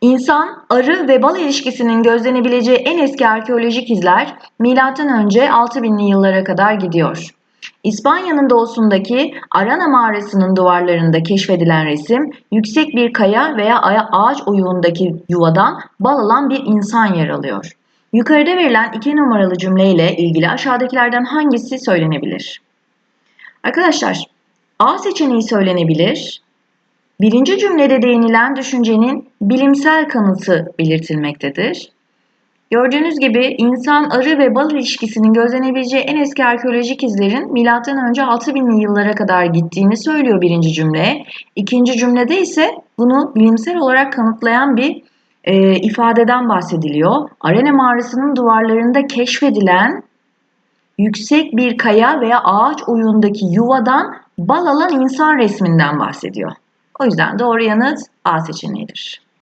İnsan, arı ve bal ilişkisinin gözlenebileceği en eski arkeolojik izler M.Ö. 6000'li yıllara kadar gidiyor. İspanya'nın doğusundaki Arana mağarasının duvarlarında keşfedilen resim, yüksek bir kaya veya ağaç oyuğundaki yuvadan bal alan bir insan yer alıyor. Yukarıda verilen iki numaralı cümleyle ilgili aşağıdakilerden hangisi söylenebilir? Arkadaşlar, A seçeneği söylenebilir. Birinci cümlede değinilen düşüncenin bilimsel kanıtı belirtilmektedir. Gördüğünüz gibi insan arı ve bal ilişkisinin gözlenebileceği en eski arkeolojik izlerin M.Ö. 6000'li yıllara kadar gittiğini söylüyor birinci cümle. İkinci cümlede ise bunu bilimsel olarak kanıtlayan bir e, ifadeden bahsediliyor. Arena mağarasının duvarlarında keşfedilen yüksek bir kaya veya ağaç oyundaki yuvadan bal alan insan resminden bahsediyor. O yüzden doğru yanıt A seçeneğidir.